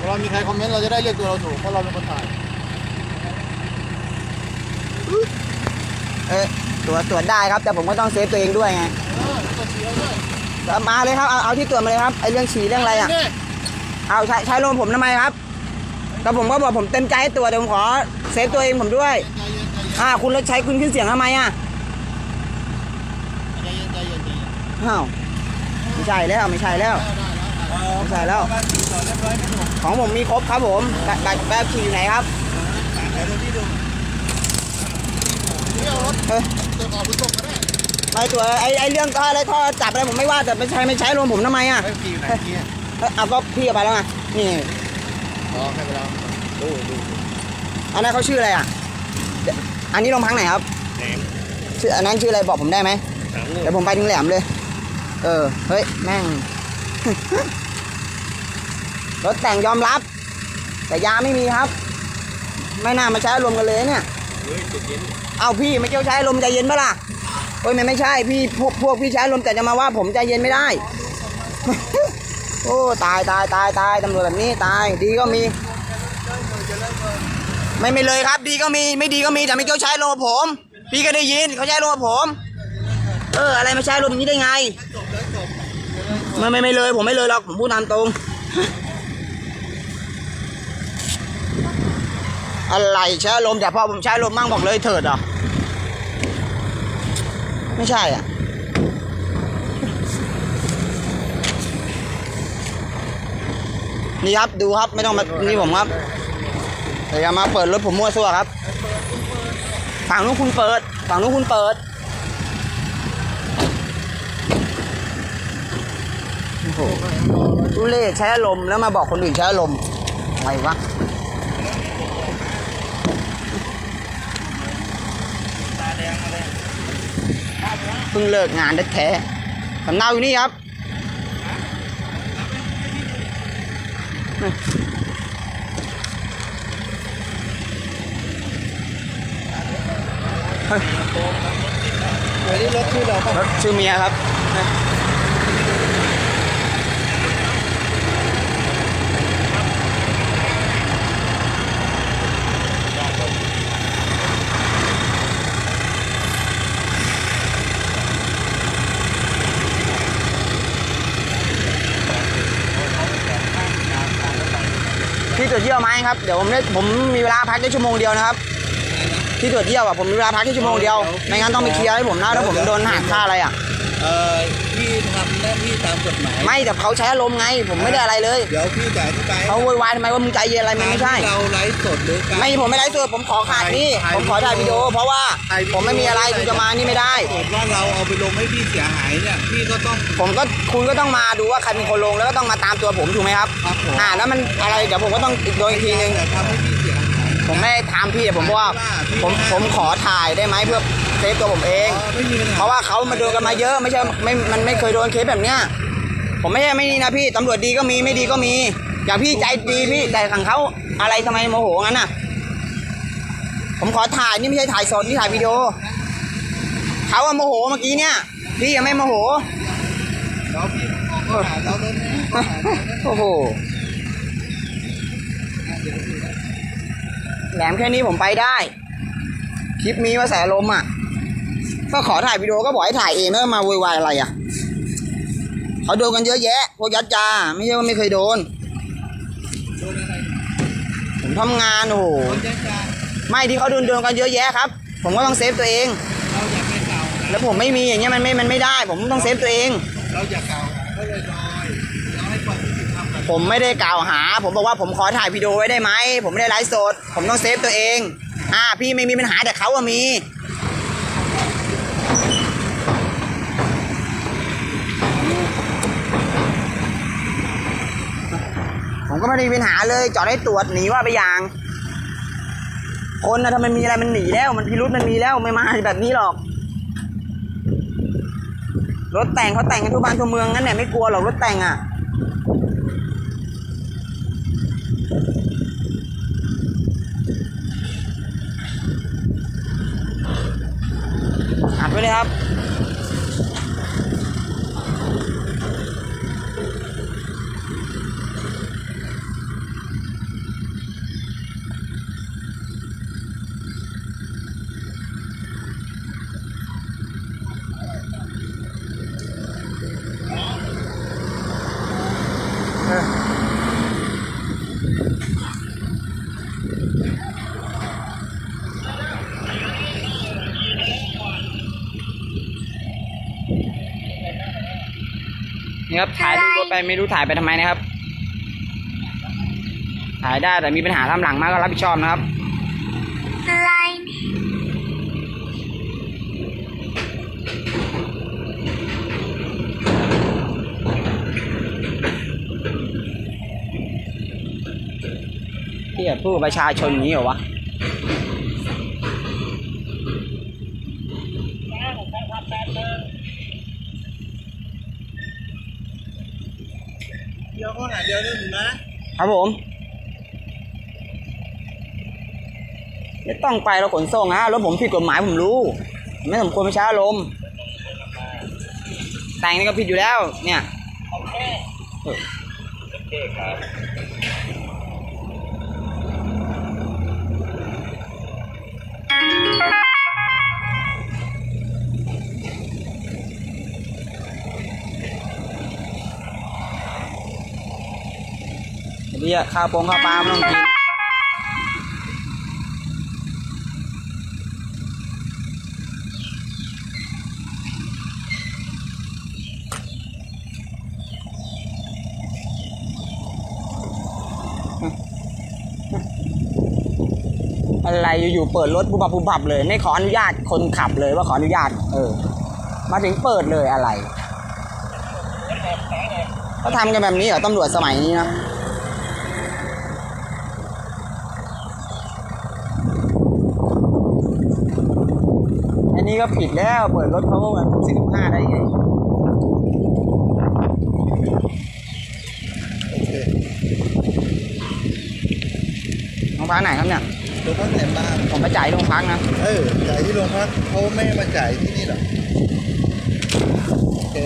เวลามีใครคอมเมนต์เราจะได้เรียกตัวเราถูกเพราะเราเป็นคนถ่ายเออตรวจตรวจได้ครับ แต่ผมก็ต้องเซฟตัวเองด้วยไงเออตัวเชียวด้วยเอามาเลยครับ เอาเอาที่ตรวจมาเลยครับไอเรื่องฉี่เรื่องอะไรอะนี่เอาใช้ใช้ลมผมทำไมครับแต่ผมก็บอกผมเต็มใจให้ตรวจแต่ผมขอเซฟตัวเองผมด้วยใจเย็นใจเย็นอ่าคุณแล้วใช้คุณขึ้นเสียงทำไมอะใจเย็นใจเย็นใจเย็นอ้าวไม่ใช่แล้วไม่ใช่แล้วไม่ ใช่แล้ว ของผมมีครบครับผมบัตรบัตรแบบขี่อยู่ไหนครับนี่เอารถเอ้ยตัวออกไปส่งก็ได้ไม่ตัวไอไอเรื่องท่ออะไรท่อจับอะไรผมไม่ว่าแต่ไม่ใช้ไม่ใช้ลมผมทำไมอะไม่ขี่อยู่ไหนขี่เอ้ยเอาก็พี่เอาไปแล้วไงนี่อ๋อให้ไปแล้วดูดูอันนั้นเขาชื่ออะไรอะเดี๋ยวอันนี้โรงพักไหนครับแหนมชื่ออันนั้นชื่ออะไรบอกผมได้ไหมสามลูกเดี๋ยวผมไปถึงแหลมเลย เออ เฮ้ย แม่ง รถแต่งยอมรับ แต่ยาไม่มีครับ ไม่น่ามาใช้อารมณ์กันเลยเนี่ยเฮ้ยจเย็นเอาพี่ไม่เกี่ยวใช้อารมณ์ใจเย็นปะล่ะโอ้ยมันไม่ใช่พี่พวกพวกพี่ใช้อารมณ์แต่จะมาว่าผมใจเย็นไม่ได้ โอ้ตายตายตายตายตำรวจแบบนี้ตายดีก็มี ไม่ไม่เลยครับ ดีก็มีไม่ดีก็มีแต่ไม่เกี่ยวใช้อารมณ์กับผม พี่ก็ได้ยินเขาใช้อารมณ์กับผม เอออะไรมาใช้อารมณ์นี้ได้ไง ไม่ไม่ไม่เลย ผมไม่เลยหรอกผมพูดตามตรง อะไรใช้อารมแต่พอผมใช้อารมมั่งบอกเลยเถิดเหรอไม่ใช่อะนี่ครับดูครับไม่ต้องมานี่ผมครับแต่อย่ามาเปิดรถผมมั่วซั่วครับฝั่งนู้นคุณเปิดฝั่งนู้นคุณเปิดโอ้โห ทุเล่ใช้อารมณ์แล้วมาบอกคนอื่นใช้อารมณ์อะไรวะเพิ่งเลิกงานแท้ๆสำเนาอยู่นี่ครับเดี๋ยรถชื่อเรารถชื่อเมียครับ ตรวจเยี่ยวไหมครับเดี๋ยวผมได้ผมมีเวลาพักแค่ชั่วโมงเดียวนะครับ ที่ตรวจเยี่ยวอะผมมีเวลาพักแค่ชั่วโมงเดียวไม่งั้นต้องไปเคลียร์ให้ผมนะถ้าผมโดนหักค่าอะไรอะ เอ่อพี่ทำหน้าที่ตามกฎหมายไม่แต่เขาใช้อารมณ์ไง ผมไม่ได้อะไรเลยเดี๋ยวพี่จะอธิบายเขาโวยวายทำไมว่ามึงใจเย็นอะไรมันไม่ใช่เราไลฟ์สดหรือการ ไม่ผมไม่ไลฟ์สดผมขอขาดนี่ถ่ายผมขอถ่ายวิดีโอ เพราะว่าถ่ายวิดีโอ ผมไม่มีอะไรคุณจะมานี่ไม่ได้ถ้าเกิดว่าเราเอาไปลงให้พี่เสียหายเนี่ยพี่ก็ต้องผมก็คุณก็ต้องมาดูว่าใครเป็นคนลงแล้วก็ต้องมาตามตัวผมถูกไหมครับ ครับผมอ่าแล้วมันอะไรเดี๋ยวผมก็ต้องโดนอีกทีนึง แต่ทำให้พี่เสียหาย ผมไม่ได้ทำพี่แต่ผมบอกว่าผมผมขอถ่ายได้ไหมเพื่อเซฟตัวผมเองอ๋อไม่มีปัญหาเพราะว่าเขามาโดนกันมาเยอะไม่ใช่ไม่มันไม่เคยโดนเคสแบบเนี้ยผมไม่ใช่ไม่นี่นะพี่ตำรวจดีก็มีไม่ดีก็มี อย่างพี่ใจดีพี่แต่ขังเขาอะไรทำไมโมโหงั้นน่ะ ผมขอถ่ายนี่ไม่ใช่ถ่ายสดนี่ถ่ายวิดีโอเขาอะโมโหเมื่อกี้เนี่ยพี่ยังไม่โมโหเดี๋ยวพี่ข้อหาเราโดนข้อหาเราโดนโอ้โห แหลมแค่นี้ผมไปได้ คลิปมีว่าแสลมอะ ก็ขอถ่ายวิดีโอก็บอกให้ถ่ายเองแล้วมาโวยวายอะไรอะ เขาโดนกันเยอะแยะ พวกยัดยาไม่ใช่ว่าไม่เคยโดน ผมทำงานโอ้โหไม่ที่เขาโดนโดนกันเยอะแยะครับ ผมก็ต้องเซฟตัวเอง เราอยาไปกล่าแล้วผมไม่มีอย่างเงี้ยมันไม่ มันไม่ได้ ผมต้องเซฟตัวเอง เราอยากล่าวหาเลยลอ ผมไม่ได้กล่าวหา ผมบอกว่าผมขอถ่ายวิดีโอไว้ได้ไหม ผมไม่ได้ไลฟ์สด ผมต้องเซฟตัวเอง อ่า พี่ไม่มีปัญหาแต่เขาอะมี ผมก็ไม่ได้มีปัญหาเลย จอดให้ตรวจหนีว่าไปอย่าง คนนะถ้ามันมีอะไรมันหนีแล้ว มันพิรุษมันมีแล้วไม่มาแบบนี้หรอก รถแต่งเขาแต่งกันทั่วบ้านทั่วเมืองงั้นเนี่ยไม่กลัวหรอกรถแต่งอะ นี่ครับถ่ายรูปไปไม่รู้ถ่ายไปทำไมนะครับ ถ่ายได้แต่มีปัญหาตาหลังมากก็รับผิดชอบนะครับ พี่จะพูดประชาชนอย่างนี้เหรอวะเดียวข้อหาเดียวนึงนะครับผมไม่ต้องไปเราขนส่งฮะรถผมผิดกฎหมายผมรู้ ไม่สมควรไปใช้อารมณ์แต่งนี่ก็ผิดอยู่แล้ว เนี่ยโอเออเคครี ยข้าวโปงข้าวปลาไม่ต้องกินอะไรอยู่ๆเปิดรถบุบบับบุบบับเลย ไม่ขออนุญาตคนขับเลยว่าขออนุญาต เออ มาถึงเปิดเลยอะไรเขาทำกันแบบนี้เหรอตำรวจสมัยนี้นะอันนี้ก็ ผิดแล้ว เปิดรถเขาแบบสี่สิบห้าได้ไงโอเคโรงพักไหนครับเนี่ยโรงพักไหนบ้างผมไปจ่ายโรงพักนะ เออ จ่ายที่โรงพักเขาไม่ให้มาจ่ายที่นี่หรอกโอเค